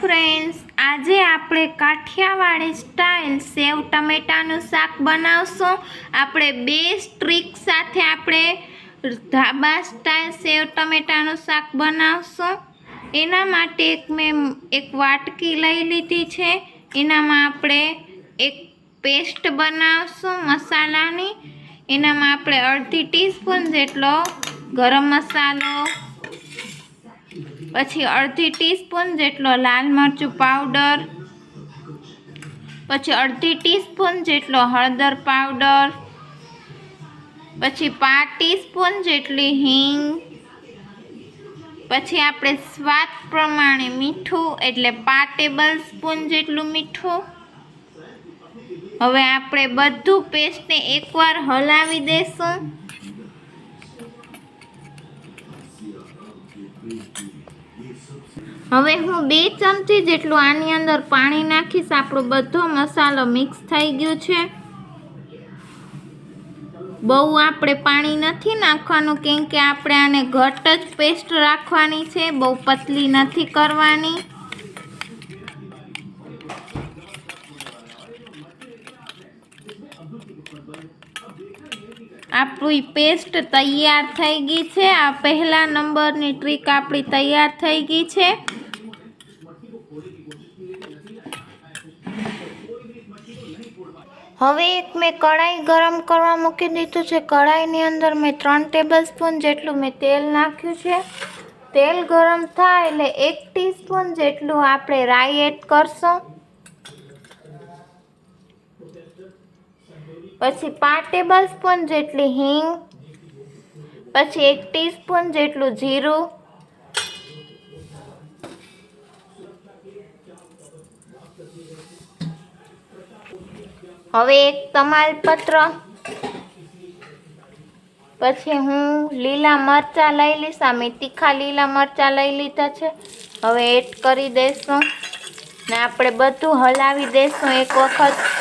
Friends આજે આપણે Kathiawadi style સેવ ટમેટાનું શાક બનાવશું. આપણે બે સ્ટ્રીક સાથે આપણે ધાબા સ્ટાઇલ સેવ ટમેટાનું શાક બનાવશું. એના માટે એક મેં એક વાટકી લઈ લીધી છે. એનામાં આપણે એક પેસ્ટ બનાવશું મસાલાની. એનામાં આપણે અડધી ટીસ્પૂન જેટલો ગરમ મસાલો પછી અડધી ટીસ્પૂન જેટલો લાલ મરચું પાવડર, પછી અડધી ટીસ્પૂન જેટલો હળદર પાવડર, પછી પાંચ ટીસ્પૂન જેટલી હિંગ, પછી આપણે સ્વાદ પ્રમાણે મીઠું, એટલે પાંચ ટેબલ સ્પૂન જેટલું મીઠું. હવે આપણે બધું પેસ્ટને એકવાર હલાવી દેશું. હવે હું બે ચમચી જેટલું આની અંદર પાણી નાખીશ. આપણો બધો મસાલો મિક્સ થઈ ગયો છે. બહુ આપણે પાણી નથી નાખવાનું, કેમ કે આપણે આને ઘટ જ પેસ્ટ રાખવાની છે. બહુ પતલી નથી કરવાની. આપણી પેસ્ટ તૈયાર થઈ ગઈ છે. આ પહેલા નંબરની ટ્રીક આપણી તૈયાર થઈ ગઈ છે. હવે એક મેં કઢાઈ ગરમ કરવા મૂકી દીધું છે. કઢાઈની અંદર મેં ત્રણ ટેબલ સ્પૂન જેટલું મેં તેલ નાખ્યું છે. તેલ ગરમ થાય એટલે એક ટીસ્પૂન જેટલું આપણે રાઈ એડ કરશું. પછી પાંચ ટેબલ સ્પૂન જેટલી હિંગ, પછી એક ટીસ્પૂન જેટલું જીરું, હવે એક તમાલપત્ર, પછી હું લીલા મરચાં લઈ લઈશ મેં તીખા લીલા મરચાં લઈ લીધા છે. હવે એડ કરી દઈશું ને આપણે બધું હલાવી દઈશું એક વખત.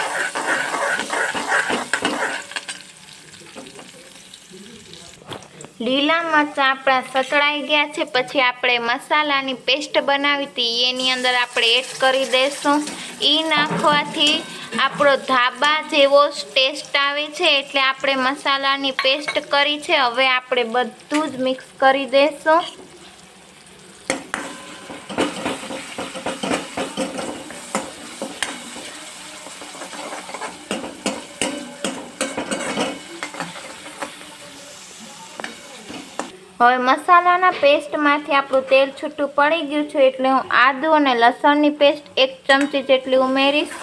લીલા મરચાં આપણા સતળાઈ ગયા છે. પછી આપણે મસાલાની પેસ્ટ બનાવી હતી. એની અંદર આપણે એડ કરી દઈશું એ નાખવાથી આપણો ધાબા જેવો ટેસ્ટ આવે છે. એટલે આપણે મસાલાની પેસ્ટ કરી છે. હવે આપણે બધું જ મિક્સ કરી દઈશું હવે મસાલાના પેસ્ટમાંથી આપણું તેલ છૂટું પડી ગયું છે એટલે હું આદુ અને લસણની પેસ્ટ એક ચમચી જેટલી ઉમેરીશ.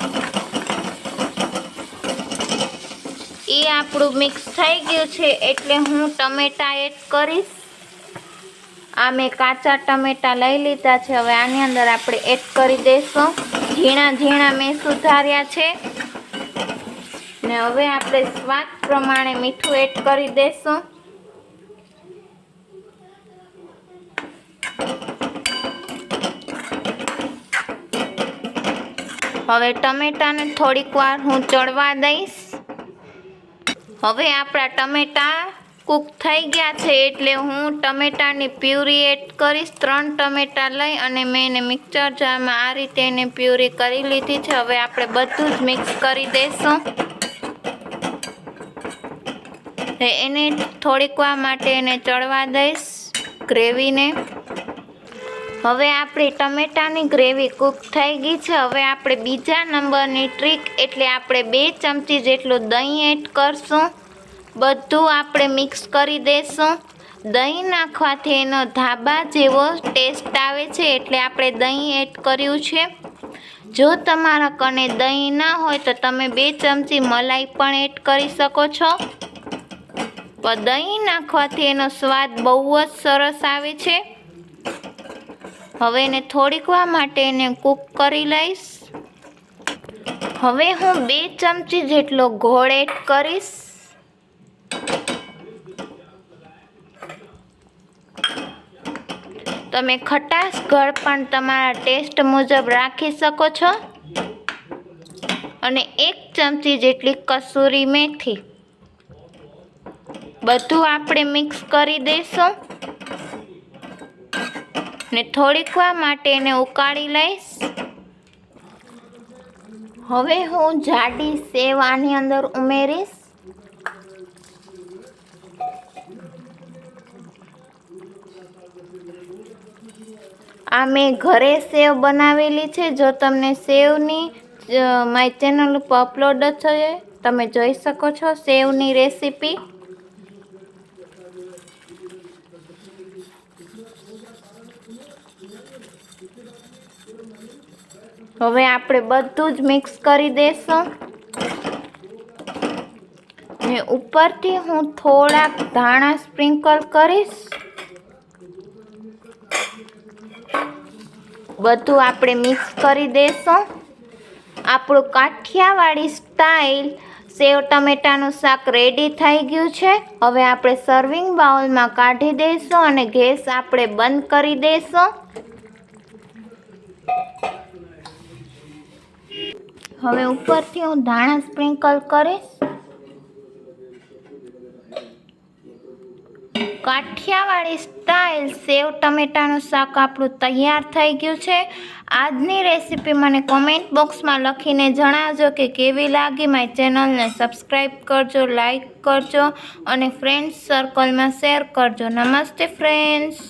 એ આપણું મિક્સ થઈ ગયું છે એટલે હું ટમેટા એડ કરીશ. આ મેં કાચા ટમેટા લઈ લીધા છે. હવે આની અંદર આપણે એડ કરી દઈશું. ઝીણા ઝીણા મેં સુધાર્યા છે. ને હવે આપણે સ્વાદ પ્રમાણે મીઠું એડ કરી દઈશું. હવે ટમેટાને થોડીક વાર હું ચડવા દઈશ. હવે આપણા ટમેટા કૂક થઈ ગયા છે એટલે હું ટમેટાની પ્યુરી એડ કરીશ. ત્રણ ટમેટા લઈ અને મેં એને મિક્સર જારમાં આ રીતે એને પ્યુરી કરી લીધી છે. હવે આપણે બધું જ મિક્સ કરી દઈશું એને થોડીક વાર માટે એને ચડવા દઈશ ગ્રેવીને. હવે આપણી ટમેટાની ગ્રેવી કૂક થઈ ગઈ છે. હવે આપણે બીજા નંબરની ટ્રીક, એટલે આપણે બે ચમચી જેટલું દહીં એડ કરશું. બધું આપણે મિક્સ કરી દઈશું દહીં નાખવાથી એનો ધાબા જેવો ટેસ્ટ આવે છે, એટલે આપણે દહીં એડ કર્યું છે. જો તમારા કને દહીં ના હોય, તો તમે બે ચમચી મલાઈ પણ એડ કરી શકો છો. દહીં નાખવાથી એનો સ્વાદ બહુ જ સરસ આવે છે. હવે એને થોડીક વાર માટે એને કૂક કરી લઈશ. હવે હું બે ચમચી જેટલો ગોળ એડ કરીશ. તમે ખટાશ ગળ પણ તમારા ટેસ્ટ મુજબ રાખી શકો છો. અને એક ચમચી જેટલી કસૂરી મેથી. બધું આપણે મિક્સ કરી દઈશું ને થોડીક વાર માટે એને ઉકાળી લઈશ. હવે હું જાડી સેવ આની અંદર ઉમેરીશ. આ મેં ઘરે સેવ બનાવેલી છે. જો તમને સેવની મારી ચેનલ ઉપર અપલોડ છે તમે જોઈ શકો છો સેવની રેસીપી. હવે આપણે બધું જ મિક્સ કરી દઈશું ને ઉપરથી હું થોડાક ધાણા સ્પ્રિંકલ કરીશ. બધું આપણે મિક્સ કરી દઈશું આપણું કાઠિયાવાડી સ્ટાઇલ સેવ ટમેટાનું શાક રેડી થઈ ગયું છે. હવે આપણે સર્વિંગ બાઉલમાં કાઢી દઈશું અને ગેસ આપણે બંધ કરી દઈશું. હવે ઉપરથી હું ધાણા સ્પ્રિંકલ કરીશ. કાઠિયાવાડી સ્ટાઇલ સેવ ટમેટાનું શાક આપણું તૈયાર થઈ ગયું છે. આજની રેસીપી મને કોમેન્ટ બોક્સમાં લખીને જણાવજો કે કેવી લાગી મારી ચેનલને સબસ્ક્રાઈબ કરજો લાઈક કરજો અને ફ્રેન્ડ્સ સર્કલમાં શેર કરજો. નમસ્તે ફ્રેન્ડ્સ